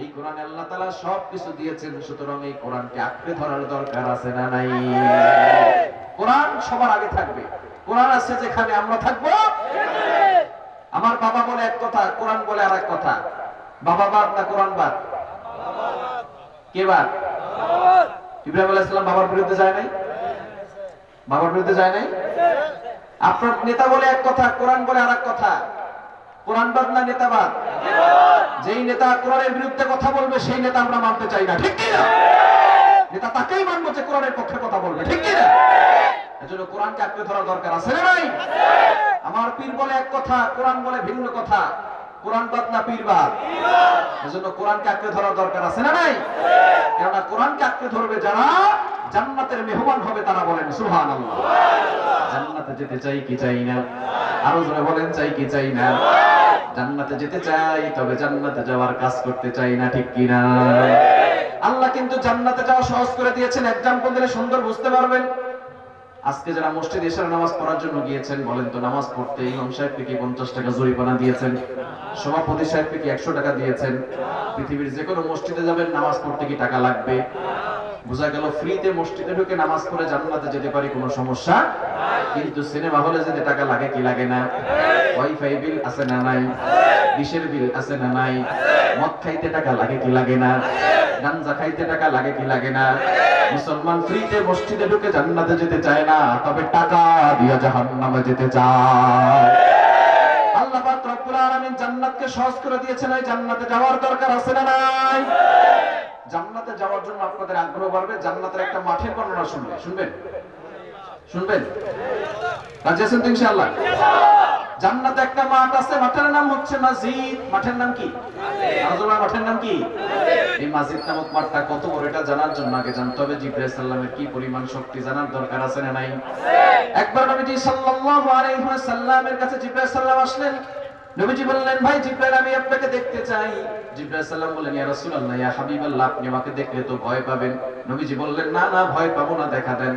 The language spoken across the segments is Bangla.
এই কোরআনে আল্লাহ তাআলা সব কিছু দিয়েছেন, সুতরাং এই কোরআনকে আঁকড়ে ধরার দরকার আছে না নাই? কোরআন সবার আগে থাকবে। কোরআন আছে যেখানে আমরা আমার বাবা বলে এক কথা, কোরআন বলে আর এক কথা। বাবা বাদ না কোরআন বাদ কে বাদ ইব্রাহিম আলাইহিস সালাম বাবার বিরুদ্ধে যায় নাই? বাবার বিরুদ্ধে যায় নাই? আপনার নেতা বলে এক কথা, কোরআন বলে আর এক কথা। কোরআন বাদ না নেতাবাদ যেই নেতা কোরআনের বিরুদ্ধে কথা বলবে, সেই নেতা আমরা মানতে চাই না। ঠিক কি না নেতা তাকেই মানবো যে কোরআনের পক্ষে কথা বলবে। ঠিক কি না এজন্য কোরআনকে আঁকড়ে ধরা দরকার আছে না নাই? আমার পীর বলে এক কথা, কোরআন বলে ভিন্ন কথা। কোরআন বাদ না পীর বাদ। এজন্য কোরআনকে আঁকড়ে ধরা দরকার আছে না নাই? কেননা কোরআনকে আঁকড়ে ধরবে যারা জান্নাতের মেহমান হবে তারা বলেন, সুবহানাল্লাহ। জান্নাতে যেতে চাই কি চাই না? আরও জোরে বলেন, চাই কি চাই না? জান্নাতে যেতে চাই, তবে জান্নাতে যাওয়ার কাজ করতে চাই না, ঠিক কি না আল্লাহ কিন্তু জান্নাতে যাওয়া সহজ করে দিয়েছেন। এক্সাম্পল দিলে সুন্দর, বুঝতে পারবেন। আজকে যারা মসজিদ এসার নামাজ পড়ার জন্য গিয়েছেন, বলেন তো, নামাজ পড়তে ইমাম সাহেবকে কি পঞ্চাশ টাকা জরিমানা দিয়েছেন, সভাপতি সাহেবকে কি একশো টাকা দিয়েছেন। পৃথিবীর যে কোনো মসজিদে যাবেন, নামাজ পড়তে কি টাকা লাগবে? বোঝা গেল, ফ্রিতে মসজিদে ঢুকে নামাজ পড়ে জান্নাতে যেতে পারি, কোনো সমস্যা? কিন্তু সিনেমা হলে যেতে টাকা লাগে কি লাগে না? ওয়াইফাই বিল আছে না নাই? ডিশের বিল আছে না নাই? মদ খাইতে টাকা লাগে কি লাগে না? গাঞ্জা খাইতে টাকা লাগে কি লাগে না? মুসলমান ফ্রিতে মসজিদে ঢুকে জান্নাতে যেতে চায় না, তবে টাকা দিয়ে জাহান্নামে যেতে চায়। আল্লাহ পাক রব্বুল আলামিন জান্নাতকে সহজ করে দিয়েছেন, এই জান্নাতে যাওয়ার দরকার আছে না নাই? জান্নাতে যাওয়ার জন্য আপনাদের আগ্রহ বাড়বে, জান্নাতের একটা মাঠের বর্ণনা শুনবে, শুনবেন? শুনবেন? রাজি আছেন তো ইনশাআল্লাহ? জান্নাতে একটা মাঠ আছে মাঠের নাম হচ্ছে মসজিদ মাঠের নাম কি? মাঠের নাম কি? এই মসজিদ নামক মাঠটা কত বড় এটা জানার জন্য আগে জানতে হবে জিব্রাইল সাল্লামের কি পরিমাণ শক্তি জানার দরকার আছে না নাই? একবার নবীজি সাল্লাল্লাহু আলাইহি ওয়াসাল্লামের কাছে জিব্রাইল সাল্লাম আসলেন। নবীজি বললেন ভাই জিব্রাইল আমি আপনাকে দেখতে চাই। জিব্রাইল সাল্লাম বললেন ইয়া রাসূলুল্লাহ ইয়া হাবিবাল্লাহ আপনি আমাকে দেখলে তো ভয় পাবেন। নবীজি বললেন না না ভয় পাবো না দেখা দেন।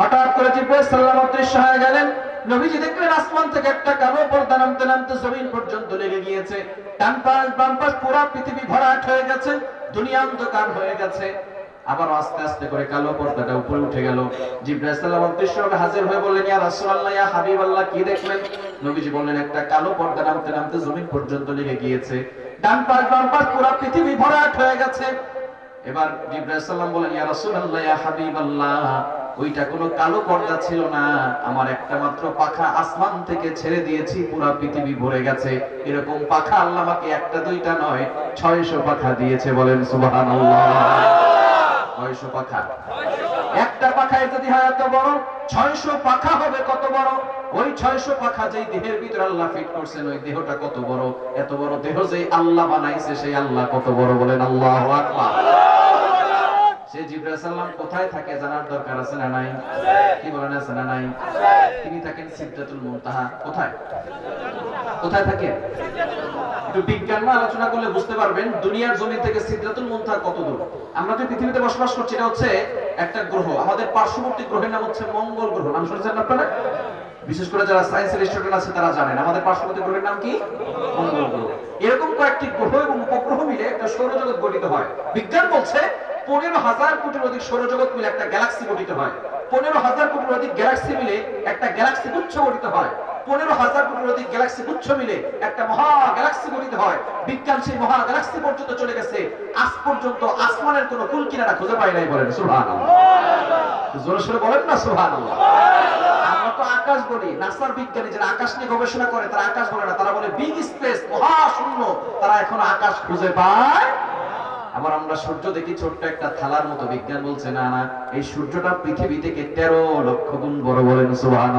হঠাৎ করে জিব্রাইল সাল্লাম অদৃশ্য হয়ে গেলেন। নবীজি দেখলেন আসমান থেকে একটা কালো পর্দা নামতে নামতে জমিন পর্যন্ত লেগে গিয়েছে। ডান পাশ, বাম পাশ, পুরো পৃথিবী ভরাট হয়ে গেছে, দুনিয়া অন্ধকার হয়ে গেছে। আবার আস্তে আস্তে করে কালো পর্দাটা উপরে উঠে গেল। সাল্লাম হাজির হয়ে বললেন, ইয়া রাসূলুল্লাহ, ইয়া হাবিবাল্লাহ, কি দেখলেন? নবীজি বললেন, একটা কালো পর্দা নামতে নামতে জমিন পর্যন্ত লেগে গিয়েছে। ডান পাশ, বাম পাশ, পুরো পৃথিবী ভরাট হয়ে গেছে। এবার সাল্লাম বলেন ইয়া রাসূলুল্লাহ, ইয়া হাবিবাল্লাহ ওইটা কোনো কালো পর্দা ছিল না। আমার একটা মাত্র পাখা আসমান থেকে ছেড়ে দিয়েছি, পুরো পৃথিবী ভরে গেছে। এরকম পাখা আল্লাহ আমাকে একটা, দুইটা নয়, ছয়শো পাখা দিয়েছে বলেন সুবহানাল্লাহ। ছয়শো পাখা। একটা পাখায় যদি হয় এত বড়, ছয়শো পাখা হবে কত বড়? ওই ছয়শো পাখা যেই দেহের ভিতরে আল্লাহ ফিট করছেন, ওই দেহটা কত বড়? এত বড় দেহ যেই আল্লাহ বানাইছে, সেই আল্লাহ কত বড় বলেন আল্লাহ আকবার। জিব্রাইল সাল্লাম কোথায় থাকে জানার দরকার আছে না নাই? কি বলেন আছে না নাই? তিনি থাকেন সিদ্ধাতুল মুনতাহা। কোথায়? কোথায় থাকে একটু বিজ্ঞান না আলোচনা করলে বুঝতে পারবেন দুনিয়ার জমি থেকে সিদ্ধাতুল মুনতাহা কত দূর? আমরা যে পৃথিবীতে বসবাস করছি এটা হচ্ছে একটা গ্রহ। আমাদের পার্শ্ববর্তী গ্রহের নাম হচ্ছে মঙ্গল গ্রহ। নাম শুনেছেন আপনারা? বিশেষ করে যারা সায়েন্সের স্টুডেন্ট আছে, তারা জানেন। আমাদের পার্শ্ববর্তী গ্রহের নাম কি? মঙ্গল এরকম কয়েকটি গ্রহ এবং উপগ্রহ মিলে একটা সৌরজগৎ গঠিত হয়। বিজ্ঞান বলছে পনেরো হাজার কোটির অধিক সৌরজগৎ মিলে একটা গ্যালাক্সি গঠিত হয়। পনেরো হাজার কোটির অধিক গ্যালাক্সি মিলে একটা গ্যালাক্সি গুচ্ছ গঠিত হয়। পনেরো হাজার কোটির অধিক গ্যালাক্সি গুচ্ছ মিলে একটা মহা গ্যালাক্সি গঠিত হয়। বিজ্ঞান সেই মহা গ্যালাক্সি পর্যন্ত চলে গেছে। আজ পর্যন্ত আসমানের কোনো কুল কিনারা খুঁজে পাই নাই বলেন সুহান জোরে সোরে বলেন না সুহান আমরা তো আকাশ বলি। নাসার বিজ্ঞানী যারা আকাশ নিয়ে গবেষণা করে, তারা আকাশ বলে না, তারা বলে বিগ স্পেস মহাশূন্য। তারা এখন আকাশ খুঁজে পায় আবার আমরা সূর্য দেখি ছোট্ট একটা থালার মতো। বিজ্ঞান বলছে, না না, এই সূর্যটা পৃথিবী থেকে তেরো লক্ষ গুণ বড় বলেন সুহান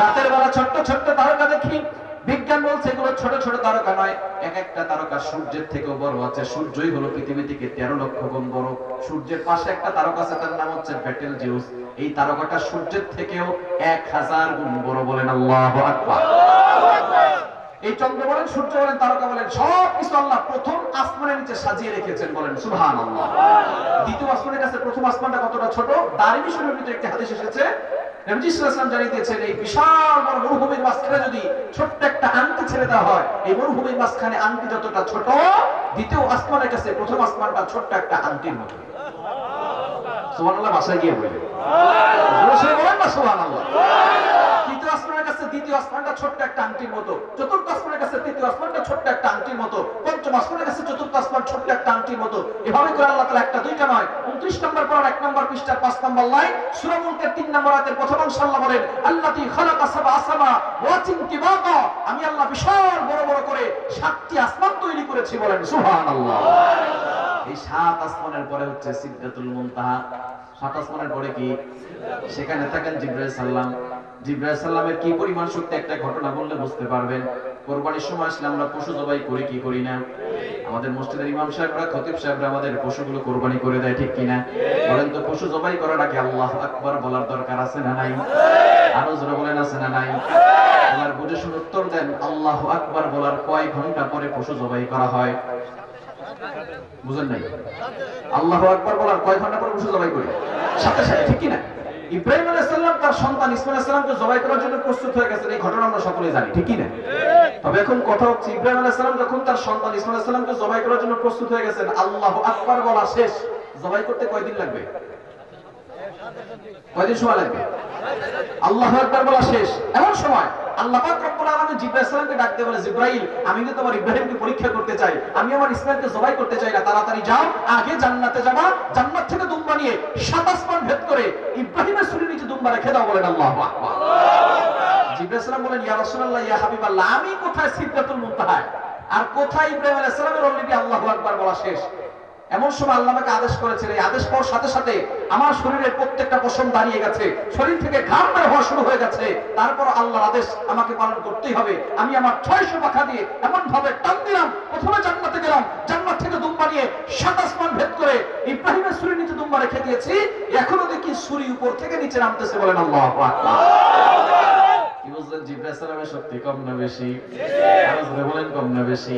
রাতের বেলা ছোট্ট ছোট্ট তারকা দেখি বিজ্ঞান বলছে এগুলো ছোট ছোট তারকা নয়। এক একটা তারকা সূর্যের থেকেও বড় আছে। সূর্যই হলো পৃথিবী থেকে তেরো লক্ষ গুণ বড়। সূর্যের পাশে একটা তারকা আছে, তার নাম হচ্ছে ব্যাটেল জিউস। এই তারকাটা সূর্যের থেকেও এক হাজার গুণ বড় বলেন আল্লাহ এই চন্দ্র বলেন, সূর্য বলেন, তারকা বলেন, সব কিছু আল্লাহ প্রথম আসমানের নিচে সাজিয়ে রেখেছেন বলেন সুবহান আল্লাহ দ্বিতীয় আসমানের কাছে প্রথম আসমানটা কতটা ছোট? দারিমি শরীরের ভিতরে একটি হাদিস এসেছে এই বিশাল বড় মরুভূমির মাঝখানে যদি ছোট্ট একটা আংটি ছেড়ে দেওয়া হয়, এই মরুভূমির মাঝখানে আংটি যতটা ছোট, দ্বিতীয় আসমানের কাছে প্রথম আসমানটা ছোট্ট একটা আংটির মতো। দ্বিতীয় ছোট্ট একটা আংটির মতো, চতুর্থ আসমানের কাছে তৃতীয় আসমানটা ছোট্ট একটা আংটির মতো, পঞ্চম আসমানের কাছে চতুর্থ আসমান ছোট্ট একটা আংটির মতো। এভাবে করে আল্লাহ তাআলা একটা, দুইটা নয় 29 নম্বর পর এক নম্বর পৃষ্ঠার 5 নম্বর লাইন সূরা মুলকের 3 নম্বর আয়াতের প্রথম অংশ আল্লাহ বলেন, আল্লাতী খালাকা সাবা আসামা ওয়াতিন কিবাকা আমি আল্লাহ বিশাল বড় বড় করে সাতটি আসমান তৈরি করেছি বলেন, সুবহানাল্লাহ। এই সাত আসমানের পরে হচ্ছে সিদরাতুল মুনতাহা। সাত আসমানের পরে কি? সেখানে থাকেন জিব্রাইল সাল্লাম। জিব্রাইল সাল্লামের কি পরিমাণ শক্তি, একটা ঘটনা বললে বুঝতে পারবেন। কোরবানির সময় আসলে আমরা পশু জবাই করি, কি করি না? আমাদের মসজিদের ইমাম সাহেবরা, খতিব সাহেবরা আমাদের পশুগুলো কোরবানি করে দেয়, ঠিক কিনা বলেন তো, পশু জবাই আগে আল্লাহ আকবার বলার দরকার আছে না নাই? আরও জোরে বলেন, আছে না নাই? এবার বুঝে শুনে উত্তর দেন, আল্লাহ আকবার বলার কয় ঘণ্টা পরে পশু জবাই করা হয়? বুঝেন নাই? আল্লাহ আকবার বলার কয় ঘণ্টা পরে পশু জবাই করি? সাথে সাথে, ঠিক কিনা ইব্রাহিম আলাইহিস সালাম তার সন্তান ইসমাইল আলাইহিস সালামকে জবাই করার জন্য প্রস্তুত হয়ে গেছেন এই ঘটনা আমরা সকলেই জানি। ঠিক না? তবে এখন কথা হচ্ছে ইব্রাহিম আলাইহিস সালাম যখন তার সন্তান ইসমাইল আলাইহিস সালামকে জবাই করার জন্য প্রস্তুত হয়ে গেছেন আল্লাহ আকবার বলা শেষ। জবাই করতে কয়দিন লাগবে? কয়দিন সময় লাগবে? আল্লাহ আকবার বলা শেষ। এমন সময় আল্লাহ পাক রব্বুল আলামিন জিব্রাইল সালামকে ডাকতে বলে, জিব্রাইল, আমি কিন্তু আমার ইব্রাহিমকে পরীক্ষা করতে চাই, আমি আমার জবাই করতে চাই না, তাড়াতাড়ি যাও, আগে জান্নাতে যাবা, জান্নাত থেকে দুম্বা নিয়ে ভেদ করে ইব্রাহিমের শরীরে নিচে দুম্বা রেখে দাও, বলেন আল্লাহু আকবার। জিব্রাইল সালাম বলেন, ইয়া রাসূলুল্লাহ, ইয়া হাবিবাল্লাহ, আমি কোথায় সিদরাতুল মুনতাহা? আর কোথায় ইব্রাহিম আলাইহিস সালামের অলরেডি আল্লাহু আকবার বলা শেষ। এমন সময় আল্লাহ আমাকে আদেশ করেছেন, এই আদেশ পাওয়ার সাথে সাথে আমার শরীরের প্রত্যেকটা পশম দাঁড়িয়ে গেছে, শরীর থেকে ঘাম বের হওয়া শুরু হয়ে গেছে। তারপর আল্লাহর আদেশ আমাকে পালন করতেই হবে। আমি আমার ছয়শো পাখা দিয়ে এমন ভাবে টান দিলাম, প্রথমে জান্নাতে গেলাম, জান্নাত থেকে দুম্বা নিয়ে সাত আসমান ভেদ করে ইব্রাহিমের সুরির নিচে দুম্বা রেখে দিয়েছি। এখনও দেখি সুরি উপর থেকে নিচে নামতেছে বলেন আল্লাহ কি বুঝলেন কম না বেশি? বলেন কম না বেশি?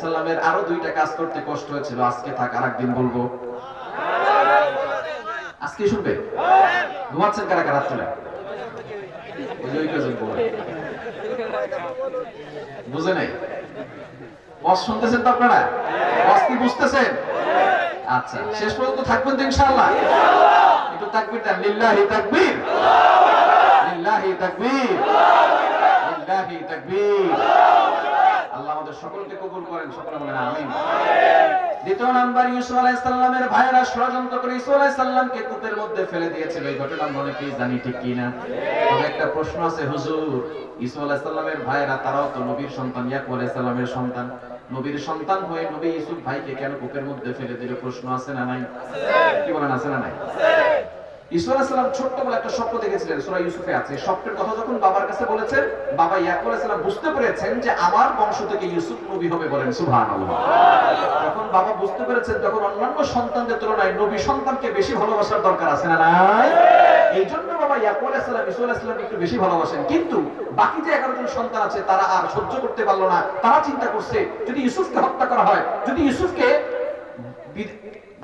সালামের আরও দুইটা কাজ করতে কষ্ট হয়েছিল। আজকে থাক আর বলব। আজকে শুনবে? ঘুমাচ্ছেন। বুঝে নাই? বস শুনতেছেন তো আপনারা? বস কি বুঝতেছেন? আচ্ছা শেষ পর্যন্ত থাকবেন তো ইনশাআল্লাহ। একটু তাকবীর দেন লিল্লাহি তাকবীর। লিল্লাহি তাকবীর। লিল্লাহি তাকবীর। আল্লাহ আমাদের সকলকে কবুল করেন সকলে বলেন আমিন। দ্বিতীয় নাম্বার ইউসুফ আলাইহিস সালামের ভাইরা ষড়যন্ত্র করে ইউসুফ আলাইহিস সালামকে কূপের মধ্যে ফেলে দিয়েছিল। এই ঘটনা আমরা অনেকেই জানি ঠিক কি না তবে একটা প্রশ্ন আছে হুজুর ইউসুফ আলাইহিস সালামের ভাইরা তারাও তো নবীর সন্তান ইয়াকুব আলাইহিস সালামের সন্তান। নবীর সন্তান হয়ে নবী ইউসুফ ভাইকে কেন কূপের মধ্যে ফেলে দিল? প্রশ্ন আছে না নাই? কি বলেন আছে না নাই? সালাম ছোট্টবেলা একটা স্বপ্ন দেখেছিলেন ইউসুফে আছে। স্বপ্নের কথা যখন বাবার কাছে বলেছেন, বাবা বুঝতে পেরেছেন যে আমার বংশ থেকে ইউসুফ নবী হবে বলেন, সুবহানাল্লাহ। যখন বাবা বুঝতে পেরেছেন, তখন অন্যান্য সন্তানদের তুলনায় নবী সন্তানকে বেশি ভালোবাসার দরকার আছে না এই জন্য বাবা একটু বেশি ভালোবাসেন। কিন্তু বাকি যে 11 জন সন্তান আছে, তারা আর সহ্য করতে পারল না। তারা চিন্তা করছে, যদি ইউসুফকে হত্যা করা হয়, যদি ইউসুফকে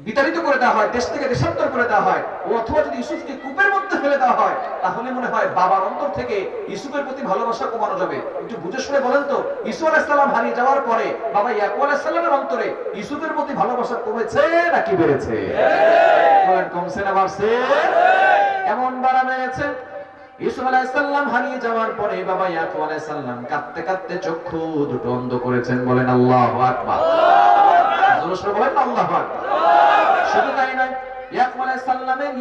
বিতাড়িত করে দেওয়া হয়, দেশ থেকে দেশান্তর করে দেওয়া হয়, ও অথবা যদি ইউসুফকে কূপের মধ্যে ফেলে দেওয়া হয়, তাহলে মনে হয় বাবার অন্তর থেকে ইউসুফের প্রতি ভালোবাসা কমানো যাবে। একটু বুঝে শুনে বলেন তো ইসু আলাইসাল্লাম হারিয়ে যাওয়ার পরে বাবা ইয়াকুব আলাইসাল্লামের অন্তরে ইউসুফের প্রতি ভালোবাসা কমেছে নাকি বেড়েছে? বলেন, কমছে না, বাড়ছে? এমন বাড়া বেড়েছে? ইসু আলাইসাল্লাম হারিয়ে যাওয়ার পরে বাবা ইয়াকুব আলাইসাল্লাম কাঁদতে কাঁদতে চক্ষু দুটো অন্ধ করেছেন, বলেন, আল্লাহ আকবার। বলেন, আল্লাহু আকবার। শুধু তাই নয়, ইয়াকুব আলাইহিস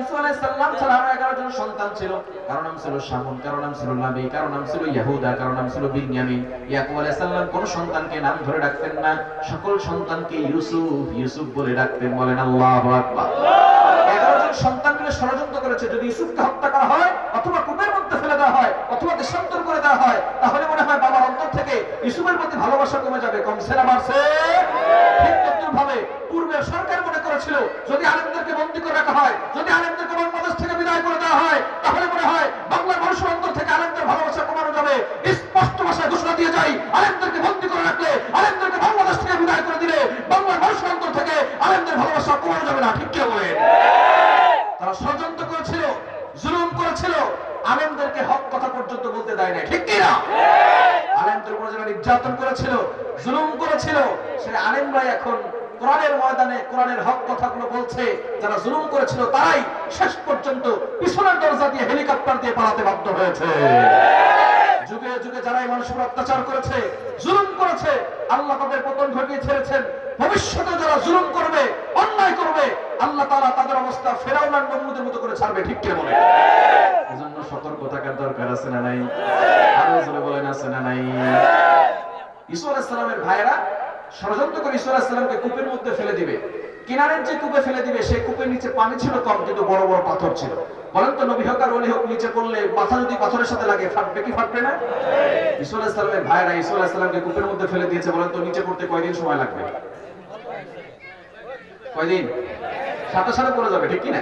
ইসু আলাইহিস ছাড়া আরও 11 জন সন্তান ছিল। কারও নাম ছিল শামুন, কারও নাম ছিল লাবি কারও নাম ছিল ইয়াহুদা, কারও নাম ছিল বিনয়ামিন। ইয়াকুব আলাইহিস কোন সন্তানকে নাম ধরে না, সকল সন্তানকে ইউসুফ ইউসুফ বলেন আল্লাহু আকবার। 11 জন সন্তান ষড়যন্ত্র করেছে, যদি ইউসুফকে হত্যা করা হয়, অথবা কূপের অথবা দেশান্তর করে দেওয়া হয়, তাহলে মনে হয় বাবার অন্তর থেকে ইসুমের প্রতি ভালোবাসা কমে যাবে। কম না, বাড়ছে। ঠিক ভাবে পূর্বের সরকার মনে করেছিল, যদি আলেমদেরকে বন্দী করে রাখা হয়, যদি আলেমদেরকে কথাগুলো বলছে, যারা জুলুম করেছিল তারাই শেষ পর্যন্ত পিছনের দরজা দিয়ে হেলিকপ্টার দিয়ে পালাতে বাধ্য হয়েছে। যুগে যুগে যারা এই মানুষের অত্যাচার করেছে, জুলুম করেছে, আল্লাহ তাদের পতন ঘটিয়ে ছেড়েছেন। ভবিষ্যতে যারা জুলুম করবে, অন্যায় করবে, আল্লাহ তাআলা তাদের অবস্থা ফেরাউন আর নমরুদের মতো করে ছাড়বে, ঠিক কে বলে এজন্য সতর্ক থাকার দরকার আছে না নাই? আরও জোরে বলেন আছে না নাই? ঈসা আলাইহিস ভাইরা ষড়যন্ত্র করে ঈসা আলাইহিস সালামকে কূপের মধ্যে ফেলে দিবে। কিনারের যে কূপে ফেলে দিবে সে কূপের নিচে পানি ছিল কম, কিন্তু বড় বড় পাথর ছিল। বলেন তো, নবী হক আর অলি হোক, নিচে পড়লে মাথা যদি পাথরের সাথে লাগে, ফাটবে কি ফাটবে না? ঈসা আলাইহিস সালামের ভাইরা ঈসা আলাইহিস কূপের মধ্যে ফেলে দিয়েছে, বলেন তো, নিচে পড়তে কয়দিন সময় লাগবে? কয়দিন? সাথে সাথে পড়ে যাবে, ঠিক কি না?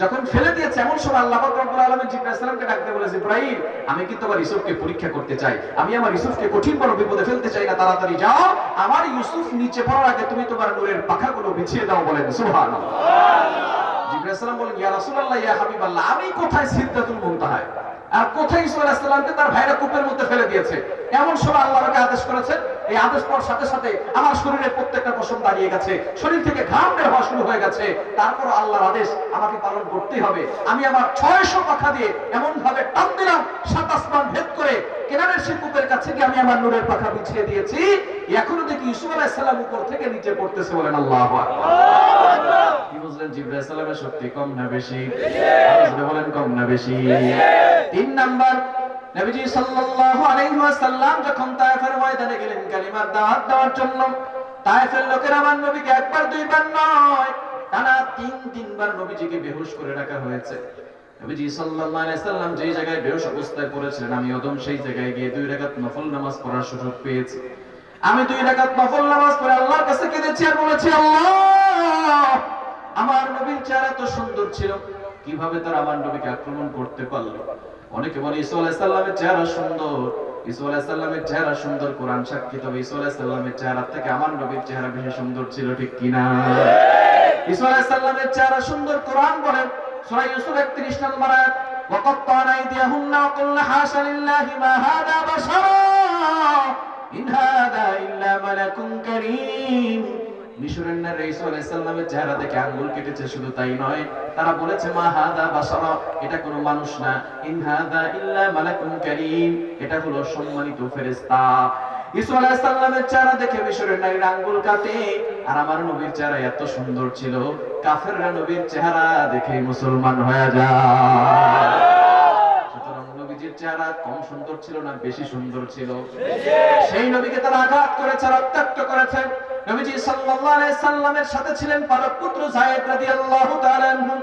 যখন ফেলে দিয়েছে এমন সময় আল্লাহ রব্বুল আলামিন জিবরাইল সালামকে ডাকতে বলে জিবরাইল আমি কিন্তু আমার ইউসুফকে পরীক্ষা করতে চাই। আমি আমার ইউসুফকে কঠিন বড় বিপদে ফেলতে চাই না তাড়াতাড়ি যাও। আমার ইউসুফ নিচে পড়ার আগে তুমি তোমার নূরের পাখাগুলো বিছিয়ে দাও বলেন সুবহানাল্লাহ। জিবরাইল বলেন ইয়া রাসূলুল্লাহ ইয়া হাবিবাল্লাহ আমি কোথায় সিদরাতুল মুনতাহায় আর কোথায় ঈসা আলাইহিস সালামকে তার ভাইরা কূপের মধ্যে ফেলে দিয়েছে? এমন সময় আল্লাহ আমাকে আদেশ করেছেন এই আদেশ পাওয়ার সাথে সাথে আমার শরীরের প্রত্যেকটা পশম দাঁড়িয়ে গেছে। শরীর থেকে ঘাম বের হওয়া শুরু হয়ে গেছে। তারপর আল্লাহর আদেশ আমাকে পালন করতেই হবে। আমি আমার ছয়শো পাখা দিয়ে এমন ভাবে টান দিলাম, সাত আসমান ভেদ করে কেনারের সে কূপের কাছে গিয়ে আমি আমার নূরের পাখা বিছিয়ে দিয়েছি। এখনও দেখি ইউসুফ আলাইহিস সালাম উপর থেকে নিচে পড়তেছে বলেন আল্লাহু কি বুঝলেন জিব্রাইল সালামের শক্তি কম না বেশি? বলেন কম না বেশি। তিন নাম্বার নবীজি সাল্লাল্লাহু আলাইহি ওয়াসাল্লাম যখন তায়েফের ময়দানে গেলেন, কালিমার দাওয়াত দেওয়ার জন্য, তায়েফের লোকেরা আমার নবীকে একবার, দুইবার নয়, টানা তিন, তিনবার নবীজিকে বেহুশ করে রাখা হয়েছে। নবীজি সাল্লাল্লাহু আলাইহি সাল্লাম যেই জায়গায় বেহুশ অবস্থায় পড়েছিলেন, আমি অদম সেই জায়গায় গিয়ে দুই রাকাত নফল নামাজ পড়ার সুযোগ পেয়েছি। আমি দুই রাকাত নফল নামাজ পড়ে আল্লাহর কাছে কেঁদেছি আর বলেছি, আল্লাহ, আমার নবীর চেহারা তো সুন্দর ছিল, কীভাবে তারা আমার নবীকে আক্রমণ করতে পারল? অনেকে বলে ইসা আলাইহিস সালামের চেহারা সুন্দর ইসা আলাইহিস সালামের চেহারা সুন্দর কোরআন সাক্ষী তবে ইসা আলাইহিস সালামের চেহারা থেকে আমার নবীর চেহারা বেশি সুন্দর ছিল ঠিক কিনা ইসা আলাইহিস সালামের চেহারা সুন্দর কোরআন বলে সূরা ইউসুফ 31 নম্বর আয়াত وقطعنا أيديهن وقلنا حاش لله ما هذا بشرا إن هذا إلا ملك كريم মিশরের নারী ঈসা আলাইহিস সালামের চেহারা দেখে আঙ্গুল কেটেছে, শুধু তাই নয়, তারা বলেছে, মা হাদা বাসারা এটা কোনো মানুষ না। ইন হাদা ইল্লা মালাকুন কারীম। এটা হলো সম্মানিত ফেরেশতা। ঈসা আলাইহিস সালামের চেহারা দেখে মিশরের নারীর আঙ্গুল কাটে। আর আমার নবীর চেহারা এত সুন্দর ছিল। কাফেররা নবীর চেহারা দেখে মুসলমান হয়ে যায়। চেহারা কম সুন্দর ছিল না বেশি সুন্দর ছিল? সেই নবীকে তারা আঘাত করেছে, রক্তাক্ত করেছে। নবীজি সাল্লাল্লাহু আলাইহি সাল্লামের সাথে ছিলেন পালক পুত্র যায়েদ রাদিয়াল্লাহু তাআলা আনহু।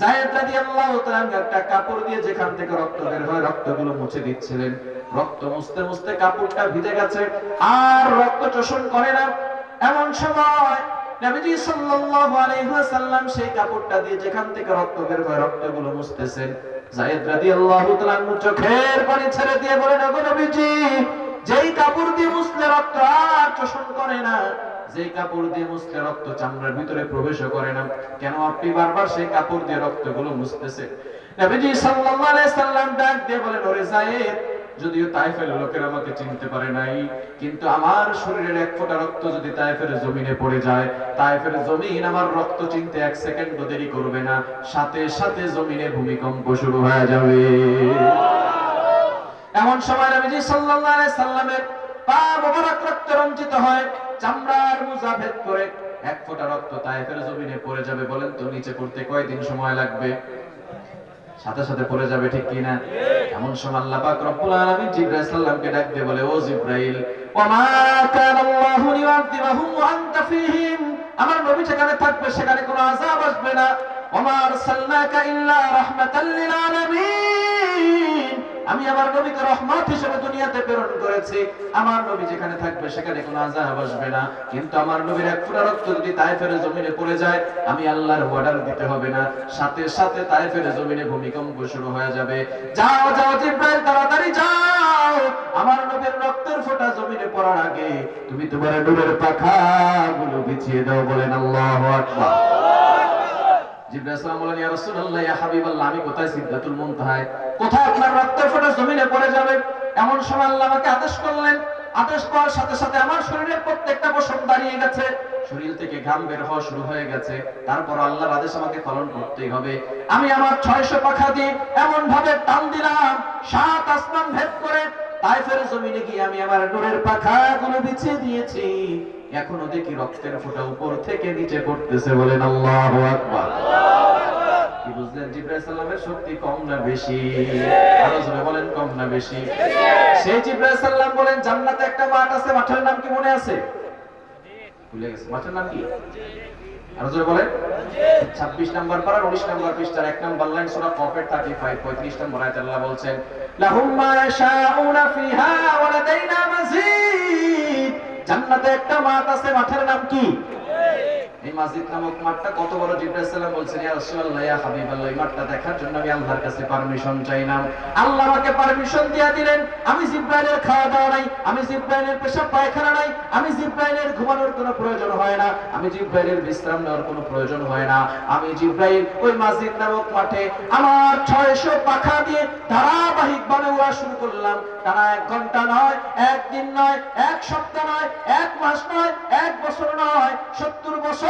যায়েদ রাদিয়াল্লাহু তাআলা আনহু একটা কাপড় দিয়ে যেখান থেকে রক্ত বের হয়, রক্তগুলো মুছে দিচ্ছিলেন। রক্ত মুছতে মুছতে কাপড়টা ভিজে গেছে, আর রক্ত শোষণ করে না। এমন সময় নবীজি সাল্লাল্লাহু আলাইহি ওয়াসাল্লাম সেই কাপড়টা দিয়ে যেখান থেকে রক্ত বের হয়, রক্তগুলো মুছতেছেন। যায়েদ রাদিয়াল্লাহু তাআলা আনহু চোখের পানি ছেড়ে দিয়ে বলেন, ওগো নবীজি, যেই কাপড় দিয়ে মুছলে রক্ত আর শোষণ করে না যেই কাপড় দিয়ে মুছলে রক্ত চামড়ার ভিতরে প্রবেশ করে না। কেন আপনি বারবার সেই কাপড় দিয়ে রক্তগুলো মুছতেছে? নবীজি সাল্লাল্লাহু আলাইহি সাল্লাম ডাক দিয়ে বলেন, ওরে যায়েদ যদিও তাইফের লোকেরা আমাকে চিনতে পারে নাই, কিন্তু আমার শরীরের এক ফোঁটা রক্ত যদি তাইফের জমিনে পড়ে যায়, তাইফের জমিন আমার রক্ত চিনতে এক সেকেন্ড দেরি করবে না, সাথে সাথে জমিনে ভূমিকম্প শুরু হয়ে যাবে। এমন সময় নবীজি সাল্লাল্লাহু আলাইহি সাল্লামের পা মোবারক রঞ্জিত হয়, চামড়ার ভেদ করে এক ফোঁটা রক্ত জমিনে পড়ে যাবে বলেন তো, নিচে পড়তে কয়দিন সময় লাগবে? সাথে সাথে পড়ে যাবে ঠিক কিনা? এমন সময় আল্লাহ পাক রব্বুল আলামিন সাল্লামকে ডাক দিয়ে বলে, ও ওয়া আনতা ফীহিম? আমার নবী যেখানে থাকবে সেখানে কোনো আযাব আসবে না। ইল্লা রাহমাতাল লিল আলামিন। আমি আমার নবীকে রহমত হিসেবে দুনিয়াতে প্রেরণ করেছি। আমার নবী যেখানে থাকবে, সেখানে কোনো আযাব আসবে না। কিন্তু আমার নবীর এক ফোঁটা রক্ত যদি তায়েফের জমিনে পড়ে যায়, আমি আল্লাহর অর্ডার দিতে হবে না। সাথে সাথে তায়েফের জমিনে ভূমিকম্প শুরু হয়ে যাবে। যাও যাও, জিব্রাইল, তাড়াতাড়ি যাও। আমার নবীর রক্তের ফোঁটা জমিনে পড়ার আগে তুমি তোমার নূরের পাখাগুলো বিছিয়ে দাও, বলেন আল্লাহু আকবার। জিবরাইল সালাম বলেন ইয়া রাসূলুল্লাহ, ইয়া হাবিবাল্লাহ, আমি কোথায় সিদরাতুল মুনতাহায়? কোথায় আপনার রক্তের ফোঁটা জমিনে পড়ে যাবে? এমন সময় আল্লাহ আমাকে আদেশ করলেন। আদেশ পাওয়ার সাথে সাথে আমার শরীরের প্রত্যেকটা পশম দাঁড়িয়ে গেছে। শরীর থেকে ঘাম বের হওয়া শুরু হয়ে গেছে। তারপর আল্লাহর আদেশ আমাকে পালন করতেই হবে। আমি আমার ছয়শো পাখা দিয়ে এমন ভাবে টান দিলাম, সাত আসমান ভেদ করে। তাইফের জমিনে গিয়ে আমি আমার নূরের পাখাগুলো বিছিয়ে দিয়েছি। এখনও দেখি রক্তের ফোঁটা উপর থেকে নিচে পড়তেছে বলেন আল্লাহু আকবার। কি বুঝলেন? জিব্রাইল সাল্লামের শক্তি কম না বেশি? বলেন, কম না বেশি? সেই জিব্রাইল বলেন, জান্নাতে একটা মাঠ আছে, মাঠের নাম কি মনে আছে? ভুলে গেছে, মাঠের নাম কি? বলেন। 26 নাম্বার পারার 19 নাম্বার পৃষ্ঠার লাইন সূরা কফের 35 35 নম্বর আয়াতে আল্লাহ বলছেন লাহুম মা ইয়াশাউনা ফিহা ওয়া লাদাইনা মাজিদ। জান্নাতে একটা মাঠ আছে, মাঠের নাম কি? এই মসজিদ নামক মাঠটা কত বড় সাল্লাম বলছেন, ইয়া রাসূলুল্লাহ, ইয়া হাবিবাল্লাহ, এই মাঠটা দেখার জন্য আমি আল্লাহর কাছে পারমিশন চাইলাম আল্লাহ আমাকে পারমিশন দিয়ে দিলেন, আমি জিব্রাইলের খাওয়া দাওয়া নাই, আমি জিব্রাইলের পেশাব পায়খানা নাই, আমি জিব্রাইলের ঘুমানোর কোনো প্রয়োজন হয় না, আমি জিব্রাইলের বিশ্রাম নেওয়ার কোনো প্রয়োজন হয় না। আমি জিব্রাইল ওই মসজিদ নামক মাঠে আমার 600 পাখা দিয়ে ধারাবাহিকভাবে উড়া শুরু করলাম। টানা এক ঘণ্টা নয় একদিন নয়, এক সপ্তাহ নয়, এক মাস নয়, এক বছর নয়, সত্তর বছর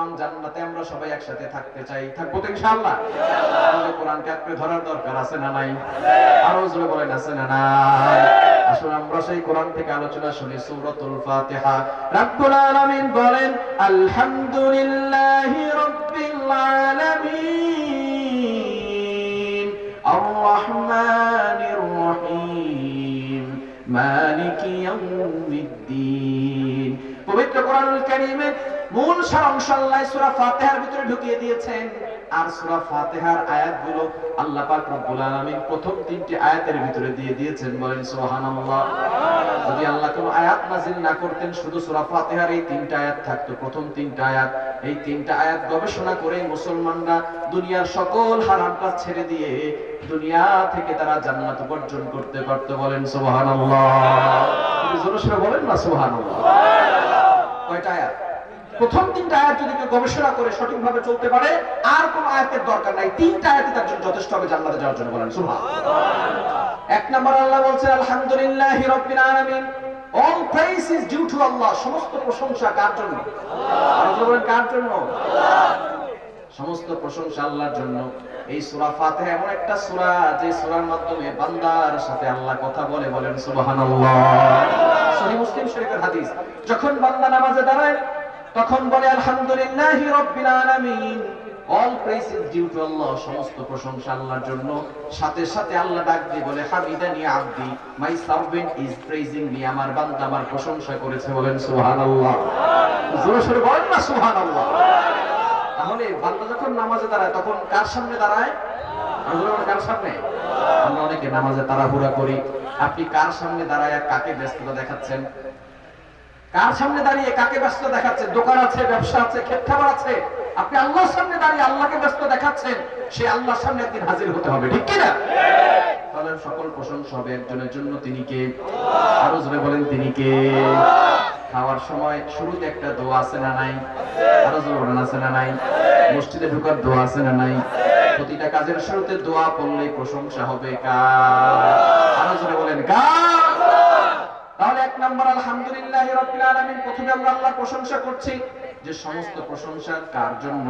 সুতরাং জান্নাতে আমরা সবাই একসাথে থাকতে চাই। থাকব তো ইনশাআল্লাহ। তাহলে কোরআনকে আঁকড়ে ধরার দরকার আছে না নাই? আরও জোরে বলেন, আছে না নাই? আসুন আমরা সেই কোরআন থেকে আলোচনা শুনি, সূরাতুল ফাতিহা। রাব্বুল আলামিন বলেন, আলহামদুলিল্লাহি রাব্বিল আলামিন আর রহমানির রহিম, মালিকি ইয়াউমিদ্দিন। পবিত্র কোরআনুল কারীমে মূল সারাংশ আল্লাহ সূরা ফাতিহার ভিতরে ঢুকিয়ে দিয়েছেন। আর সূরা ফাতিহার আয়াতগুলো আল্লাহ পাক রব্বুল আলামিন প্রথম তিনটি আয়াতের ভিতরে দিয়ে দিয়েছেন। বলেন, সুবহানাল্লাহ। যদি আল্লাহ কোনো আয়াত নাযিল না করতেন, শুধু সূরা ফাতিহার এই তিনটা আয়াত থাকতো। প্রথম তিনটা আয়াত, এই তিনটা আয়াত গবেষণা করে মুসলমানরা দুনিয়ার সকল হারাম কাজ ছেড়ে দিয়ে দুনিয়া থেকে তারা জান্নাত উপার্জন করতে পারতো। বলেন, সুবহানাল্লাহ। জোরে বলেন না, সুবহানাল্লাহ। কয়টা আয়াত? প্রথম তিনটা আয়াত যদি কেউ গবেষণা করে সঠিকভাবে চলতে পারে, আর কোন আয়াতের দরকার নাই। তিনটা আয়াতই তার জন্য যথেষ্ট হবে জান্নাতে যাওয়ার জন্য বলেন সুবহান এক নম্বর আল্লাহ বলছেন, আলহামদুলিল্লাহি রাব্বিল আলামিন all praise is due to Allah সমস্ত প্রশংসা কার জন্য? আল্লাহ বলেন, কার জন্য? সমস্ত প্রশংসা আল্লাহর জন্য। এই সূরা ফাতিহা এমন একটা সূরা, যে সূরার মাধ্যমে বান্দার সাথে আল্লাহ কথা বলে বলেন, সুবহানাল্লাহ। সহিহ মুসলিম শরীফের হাদিস, যখন বান্দা নামাজে দাঁড়ায় তখন বলে আলহামদুলিল্লাহি রাব্বিল আলামিন। All is due to Allah সমস্ত প্রশংসা আল্লাহর জন্য। সাথে সাথে আল্লাহ ডাক দিয়ে বলে হামিদানি আব্দি my servant is praising me আমার বান্দা আমার প্রশংসা করেছে। বলেন সুবহানাল্লাহ। জোরে সোরে বলেন না সুবহানাল্লাহ। তাহলে বান্দা যখন নামাজে দাঁড়ায় তখন কার সামনে দাঁড়ায়? কার সামনে? আমরা অনেকে নামাজে তাড়াহুড়া করি। আপনি কার সামনে দাঁড়ায় কাকে ব্যস্ততা দেখাচ্ছেন? কার সামনে দাঁড়িয়ে কাকে ব্যস্ত দেখাচ্ছেন দোকান আছে, ব্যবসা আছে ক্ষেত খাবার আছে। আপনি আল্লাহর সামনে দাঁড়িয়ে আল্লাহকে ব্যস্ত দেখাচ্ছেন, সে আল্লাহর সামনে একদিন হাজির হতে হবে, ঠিক কি না তাহলে সকল প্রশংসা হবে একজনের জন্য, তিনি কে? আরও জোরে বলেন, তিনি কে? খাওয়ার সময় শুরুতে একটা দোয়া আছে না নাই? আরও জোরে বলেন, আছে না নাই? মসজিদে ঢোকার দোয়া আছে না নাই? প্রতিটা কাজের শুরুতে দোয়া পড়লেই প্রশংসা হবে কার? আরও জোরে বলেন, কার? তাহলে এক নম্বর, আলহামদুলিল্লাহ আলামিন, প্রথমে আমরা আল্লাহর প্রশংসা করছি। যে সমস্ত প্রশংসা কার জন্য?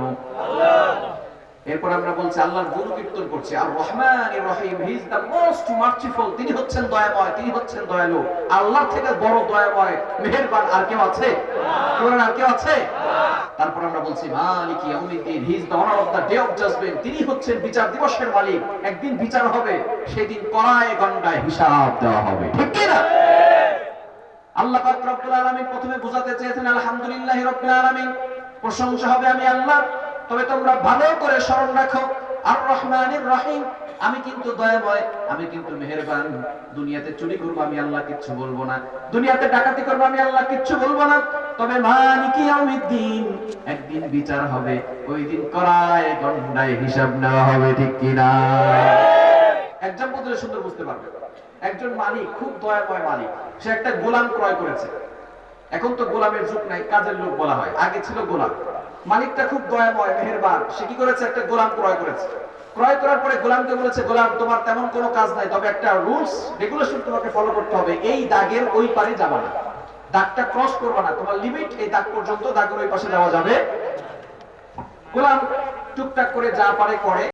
এরপর আমরা বলছি, আল্লাহর গুণ কীর্তন করছি। আর রহমান রহিম হি ইজ মোস্ট তিনি হচ্ছেন দয়াময়, তিনি হচ্ছেন দয়ালু। আল্লাহর থেকে বড় দয়াময়, মেহেরবান আর কেউ আছে? কোরআন আর কেউ আছে? তারপর আমরা বলছি, মালিক ইয়াউমিদ্দিন he is the owner of day of judgement তিনি হচ্ছেন বিচার দিবসের মালিক। একদিন বিচার হবে, সেদিন কড়ায় গন্ডায় হিসাব দেওয়া হবে। ঠিক কি না? আল্লাহ পাক রব্বুল আলামিন প্রথমে বোঝাতে চেয়েছেন, আলহামদুলিল্লাহি রাব্বিল আলামিন। প্রশংসা হবে আমি আল্লাহ তবে তোমরা ভালো করে স্মরণ রাখো আর রহমানির রহিম। আমি কিন্তু দয়াময়, আমি কিন্তু মেহেরবান। দুনিয়াতে চুরি করব আমি আল্লাহ, কিচ্ছু বলব না। দুনিয়াতে ডাকাতি করব আমি আল্লাহ, কিচ্ছু বলব না। তবে মালিকি দিন একদিন বিচার হবে, ওই দিন করায় গন্ডায় হিসাব নেওয়া হবে, ঠিক কিনা একজন বুঝলে সুন্দর বুঝতে পারবে। একজন মালিক, খুব দয়াময় মালিক। সে একটা গোলাম ক্রয় করেছে। এখন তো গোলামের যুগ নাই, কাজের লোক বলা হয়। আগে ছিল গোলাম। মালিকটা খুব দয়াময়, মেহেরবান। সে কি করেছে? একটা গোলাম ক্রয় করেছে। ক্রয় করার পরে গোলামকে বলেছে, গোলাম, তোমার তেমন কোনো কাজ নাই, তবে একটা রুলস রেগুলেশন তোমাকে ফলো করতে হবে। এই দাগের ওই পারে যাবা না। দাগটা ক্রস করবা না। তোমার লিমিট এই দাগ পর্যন্ত দাগের ওই পাশে যাওয়া যাবে। গোলাম টুকটাক করে যা পারে করে।